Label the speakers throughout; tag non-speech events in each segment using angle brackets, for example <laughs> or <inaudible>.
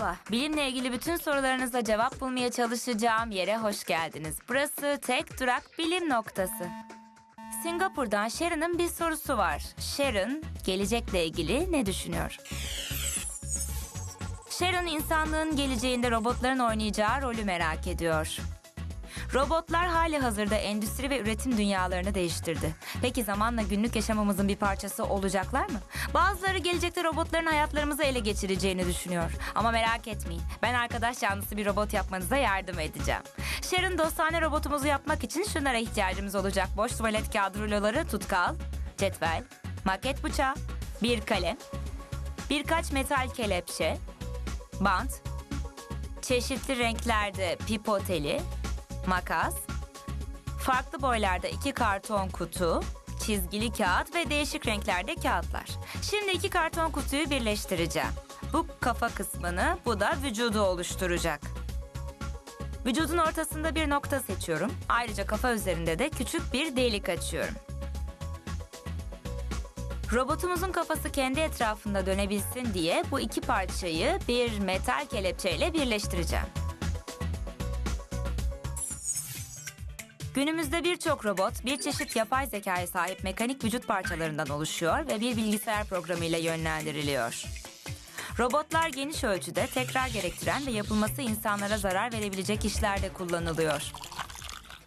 Speaker 1: Merhaba, bilimle ilgili bütün sorularınıza cevap bulmaya çalışacağım yere hoş geldiniz. Burası tek durak bilim noktası. Singapur'dan Sharon'ın bir sorusu var. Sharon, gelecekle ilgili ne düşünüyor? Sharon, insanlığın geleceğinde robotların oynayacağı rolü merak ediyor. Robotlar hali hazırda endüstri ve üretim dünyalarını değiştirdi. Peki zamanla günlük yaşamımızın bir parçası olacaklar mı? Bazıları gelecekte robotların hayatlarımızı ele geçireceğini düşünüyor. Ama merak etmeyin. Ben arkadaş yanlısı bir robot yapmanıza yardım edeceğim. Sharon dostane robotumuzu yapmak için şunlara ihtiyacımız olacak. Boş tuvalet kağıdı ruloları, tutkal, cetvel, maket bıçağı, bir kalem, birkaç metal kelepçe, bant, çeşitli renklerde pipoteli, makas, farklı boylarda iki karton kutu, çizgili kağıt ve değişik renklerde kağıtlar. Şimdi iki karton kutuyu birleştireceğim. Bu kafa kısmını, bu da vücudu oluşturacak. Vücudun ortasında bir nokta seçiyorum. Ayrıca kafa üzerinde de küçük bir delik açıyorum. Robotumuzun kafası kendi etrafında dönebilsin diye bu iki parçayı bir metal kelepçeyle birleştireceğim. Günümüzde birçok robot bir çeşit yapay zekaya sahip mekanik vücut parçalarından oluşuyor ve bir bilgisayar programıyla yönlendiriliyor. Robotlar geniş ölçüde tekrar gerektiren ve yapılması insanlara zarar verebilecek işlerde kullanılıyor.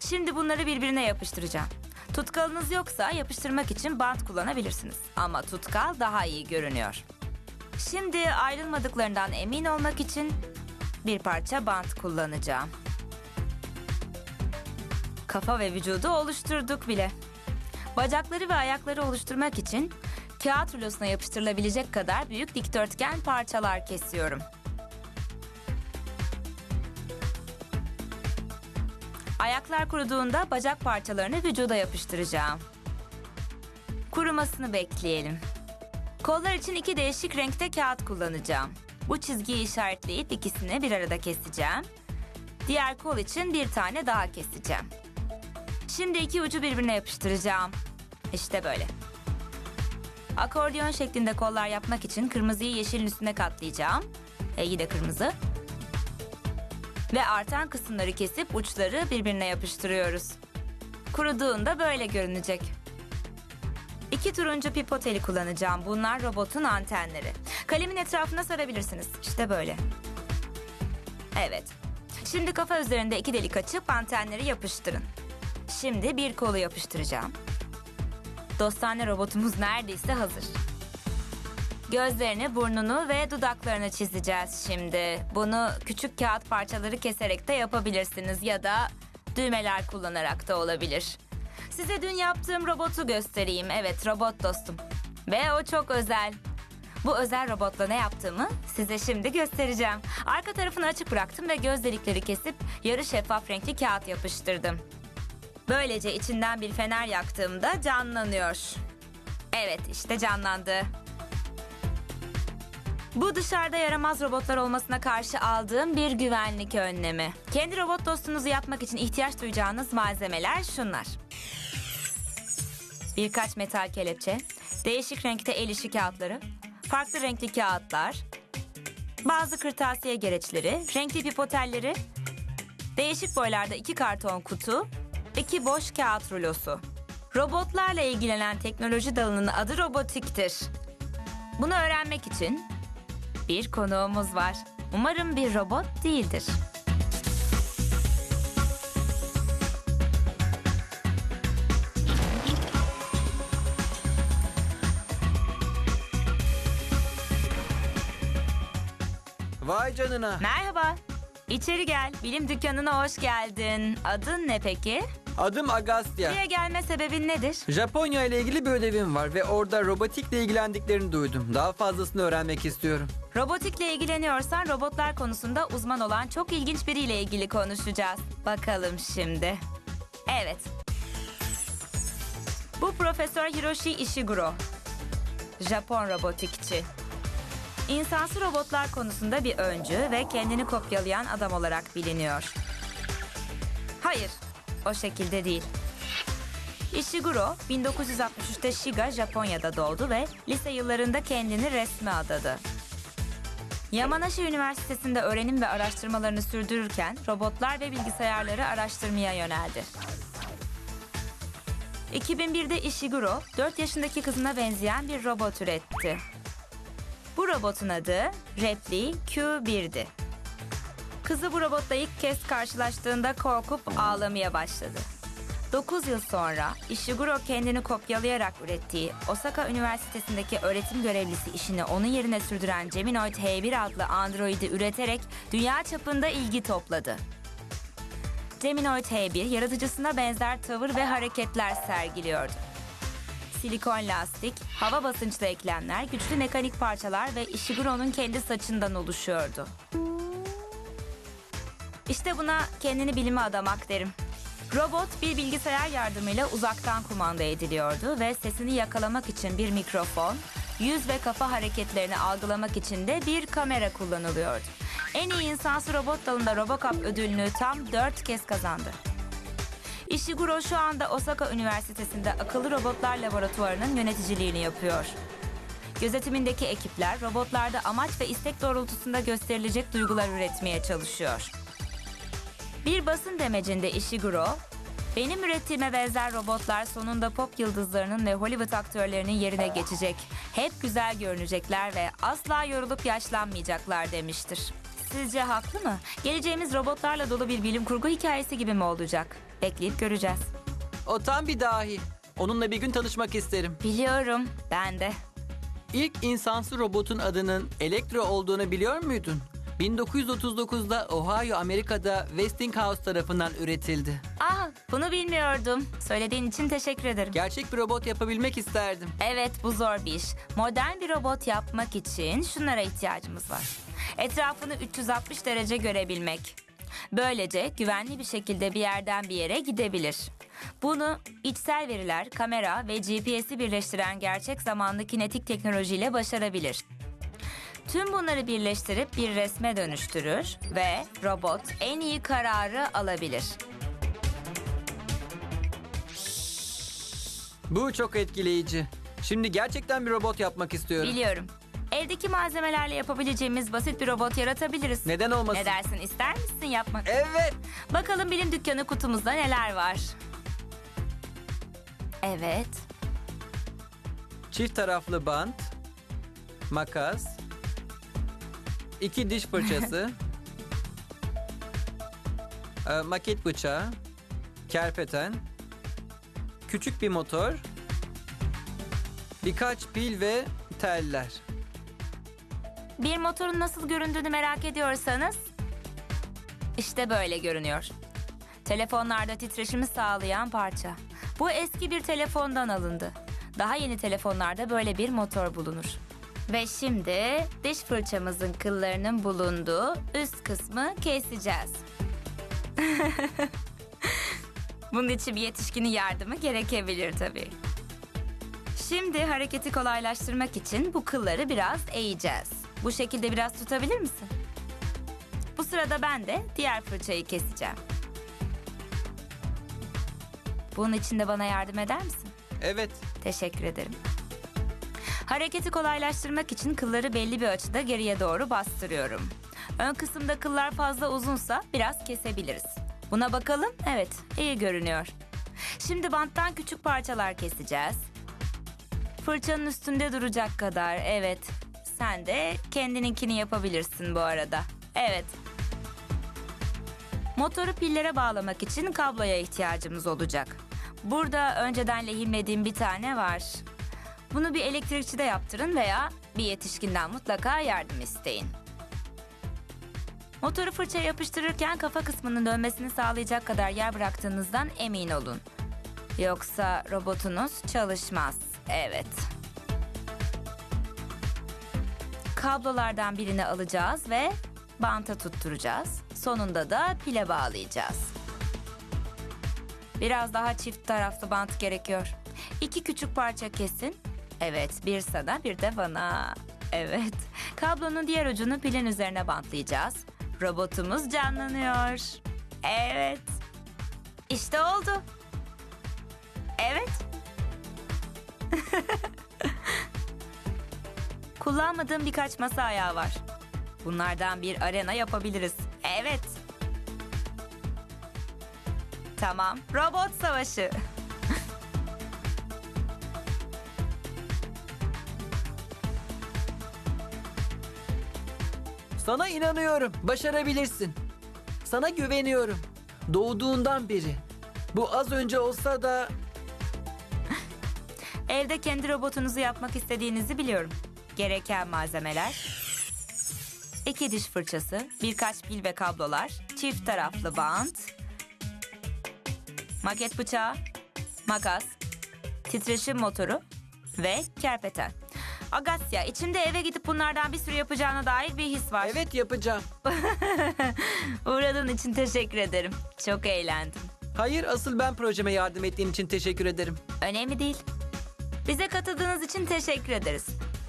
Speaker 1: Şimdi bunları birbirine yapıştıracağım. Tutkalınız yoksa yapıştırmak için bant kullanabilirsiniz. Ama tutkal daha iyi görünüyor. Şimdi ayrılmadıklarından emin olmak için bir parça bant kullanacağım. Kafa ve vücudu oluşturduk bile. Bacakları ve ayakları oluşturmak için kağıt rulosuna yapıştırılabilecek kadar büyük dikdörtgen parçalar kesiyorum. Ayaklar kuruduğunda bacak parçalarını vücuda yapıştıracağım. Kurumasını bekleyelim. Kollar için iki değişik renkte kağıt kullanacağım. Bu çizgiyi işaretleyip ikisini bir arada keseceğim. Diğer kol için bir tane daha keseceğim. Şimdi iki ucu birbirine yapıştıracağım. İşte böyle. Akordeon şeklinde kollar yapmak için kırmızıyı yeşilin üstüne katlayacağım. E yine kırmızı. Ve artan kısımları kesip uçları birbirine yapıştırıyoruz. Kuruduğunda böyle görünecek. İki turuncu pipoteli kullanacağım. Bunlar robotun antenleri. Kalemin etrafına sarabilirsiniz. İşte böyle. Evet. Şimdi kafa üzerinde iki delik açıp antenleri yapıştırın. Şimdi bir kolu yapıştıracağım. Dostane robotumuz neredeyse hazır. Gözlerini, burnunu ve dudaklarını çizeceğiz şimdi. Bunu küçük kağıt parçaları keserek de yapabilirsiniz ya da düğmeler kullanarak da olabilir. Size dün yaptığım robotu göstereyim. Evet, robot dostum. Ve o çok özel. Bu özel robotla ne yaptığımı size şimdi göstereceğim. Arka tarafını açık bıraktım ve göz delikleri kesip yarı şeffaf renkli kağıt yapıştırdım. Böylece içinden bir fener yaktığımda canlanıyor. Evet işte canlandı. Bu dışarıda yaramaz robotlar olmasına karşı aldığım bir güvenlik önlemi. Kendi robot dostunuzu yapmak için ihtiyaç duyacağınız malzemeler şunlar. Birkaç metal kelepçe, değişik renkte el işi kağıtları, farklı renkli kağıtlar, bazı kırtasiye gereçleri, renkli pipotelleri, değişik boylarda iki karton kutu, iki boş kağıt rulosu. Robotlarla ilgilenen teknoloji dalının adı robotiktir. Bunu öğrenmek için bir konuğumuz var. Umarım bir robot değildir.
Speaker 2: Vay canına.
Speaker 1: Merhaba. İçeri gel. Bilim dükkanına hoş geldin. Adın ne peki?
Speaker 2: Adım Agastya.
Speaker 1: Buraya gelme sebebin nedir?
Speaker 2: Japonya ile ilgili bir ödevim var ve orada robotikle ilgilendiklerini duydum. Daha fazlasını öğrenmek istiyorum.
Speaker 1: Robotikle ilgileniyorsan robotlar konusunda uzman olan çok ilginç biriyle ilgili konuşacağız. Bakalım şimdi. Evet. Bu Profesör Hiroshi Ishiguro. Japon robotikçi. İnsansı robotlar konusunda bir öncü ve kendini kopyalayan adam olarak biliniyor. Hayır, o şekilde değil. Ishiguro 1963'te Shiga, Japonya'da doğdu ve lise yıllarında kendini resme adadı. Yamanashi Üniversitesi'nde öğrenim ve araştırmalarını sürdürürken robotlar ve bilgisayarları araştırmaya yöneldi. 2001'de Ishiguro 4 yaşındaki kızına benzeyen bir robot üretti. Bu robotun adı Repli Q1'di. Kızı bu robotla ilk kez karşılaştığında korkup ağlamaya başladı. 9 yıl sonra Ishiguro kendini kopyalayarak ürettiği Osaka Üniversitesi'ndeki öğretim görevlisi işini onun yerine sürdüren Geminoid H1 adlı androidi üreterek dünya çapında ilgi topladı. Geminoid H1 yaratıcısına benzer tavır ve hareketler sergiliyordu. Silikon lastik, hava basınçlı eklemler, güçlü mekanik parçalar ve Ishiguro'nun kendi saçından oluşuyordu. İşte buna kendini bilime adamak derim. Robot bir bilgisayar yardımıyla uzaktan kumanda ediliyordu ve sesini yakalamak için bir mikrofon, yüz ve kafa hareketlerini algılamak için de bir kamera kullanılıyordu. En iyi insansı robot dalında Robocop ödülünü tam dört kez kazandı. Ishiguro şu anda Osaka Üniversitesi'nde akıllı robotlar laboratuvarının yöneticiliğini yapıyor. Gözetimindeki ekipler robotlarda amaç ve istek doğrultusunda gösterilecek duygular üretmeye çalışıyor. Bir basın demecinde Ishiguro, benim ürettiğime benzer robotlar sonunda pop yıldızlarının ve Hollywood aktörlerinin yerine geçecek. Hep güzel görünecekler ve asla yorulup yaşlanmayacaklar demiştir. Sizce haklı mı? Geleceğimiz robotlarla dolu bir bilim kurgu hikayesi gibi mi olacak? Bekleyip göreceğiz.
Speaker 2: O tam bir dahi. Onunla bir gün tanışmak isterim.
Speaker 1: Biliyorum, ben de.
Speaker 2: İlk insansı robotun adının Elektro olduğunu biliyor muydun? 1939'da Ohio, Amerika'da Westinghouse tarafından üretildi.
Speaker 1: Ah, bunu bilmiyordum. Söylediğin için teşekkür ederim.
Speaker 2: Gerçek bir robot yapabilmek isterdim.
Speaker 1: Evet bu zor bir iş. Modern bir robot yapmak için şunlara ihtiyacımız var. Etrafını 360 derece görebilmek. Böylece güvenli bir şekilde bir yerden bir yere gidebilir. Bunu içsel veriler, kamera ve GPS'i birleştiren gerçek zamanlı kinetik teknolojiyle başarabilir. Tüm bunları birleştirip bir resme dönüştürür ve robot en iyi kararı alabilir.
Speaker 2: Bu çok etkileyici. Şimdi gerçekten bir robot yapmak istiyorum.
Speaker 1: Biliyorum. Evdeki malzemelerle yapabileceğimiz basit bir robot yaratabiliriz.
Speaker 2: Neden olmasın?
Speaker 1: Ne dersin ister misin yapmak?
Speaker 2: Evet.
Speaker 1: Bakalım bilim dükkanı kutumuzda neler var. Evet.
Speaker 2: Çift taraflı bant, makas, iki diş fırçası, <laughs> e, maket bıçağı, kerpeten, küçük bir motor, birkaç pil ve teller.
Speaker 1: Bir motorun nasıl göründüğünü merak ediyorsanız işte böyle görünüyor. Telefonlarda titreşimi sağlayan parça. Bu eski bir telefondan alındı. Daha yeni telefonlarda böyle bir motor bulunur. Ve şimdi diş fırçamızın kıllarının bulunduğu üst kısmı keseceğiz. <laughs> Bunun için bir yetişkinin yardımı gerekebilir tabii. Şimdi hareketi kolaylaştırmak için bu kılları biraz eğeceğiz. Bu şekilde biraz tutabilir misin? Bu sırada ben de diğer fırçayı keseceğim. Bunun için de bana yardım eder misin?
Speaker 2: Evet,
Speaker 1: Teşekkür ederim. Hareketi kolaylaştırmak için kılları belli bir açıda geriye doğru bastırıyorum. Ön kısımda kıllar fazla uzunsa biraz kesebiliriz. Buna bakalım. Evet, iyi görünüyor. Şimdi banttan küçük parçalar keseceğiz. Fırçanın üstünde duracak kadar. Evet. Sen de kendininkini yapabilirsin bu arada. Evet. Motoru pillere bağlamak için kabloya ihtiyacımız olacak. Burada önceden lehimlediğim bir tane var. Bunu bir elektrikçide yaptırın veya bir yetişkinden mutlaka yardım isteyin. Motoru fırçaya yapıştırırken kafa kısmının dönmesini sağlayacak kadar yer bıraktığınızdan emin olun. Yoksa robotunuz çalışmaz. Evet. Kablolardan birini alacağız ve banta tutturacağız. Sonunda da pile bağlayacağız. Biraz daha çift taraflı bant gerekiyor. İki küçük parça kesin. Evet, bir sana bir de bana. Evet. Kablonun diğer ucunu pilin üzerine bantlayacağız. Robotumuz canlanıyor. Evet. İşte oldu. Evet. <laughs> Kullanmadığım birkaç masa ayağı var. Bunlardan bir arena yapabiliriz. Evet. Tamam. Robot savaşı.
Speaker 2: Sana inanıyorum. Başarabilirsin. Sana güveniyorum. Doğduğundan beri. Bu az önce olsa da
Speaker 1: Evde kendi robotunuzu yapmak istediğinizi biliyorum. Gereken malzemeler... iki diş fırçası, birkaç pil ve kablolar, çift taraflı bant... Maket bıçağı, makas, titreşim motoru ve kerpeten. Agasya, içimde eve gidip bunlardan bir sürü yapacağına dair bir his var.
Speaker 2: evet yapacağım. <laughs>
Speaker 1: Uğradığın için teşekkür ederim. Çok eğlendim.
Speaker 2: Hayır asıl ben projeme yardım ettiğin için teşekkür ederim.
Speaker 1: Önemli değil. Bize katıldığınız için teşekkür ederiz.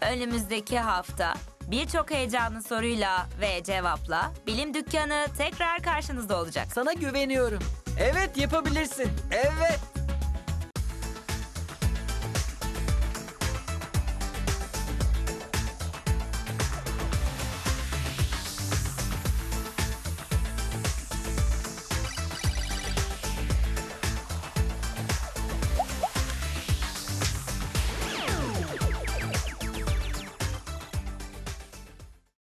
Speaker 1: Önümüzdeki hafta birçok heyecanlı soruyla ve cevapla Bilim Dükkanı tekrar karşınızda olacak.
Speaker 2: Sana güveniyorum. Evet yapabilirsin. Evet.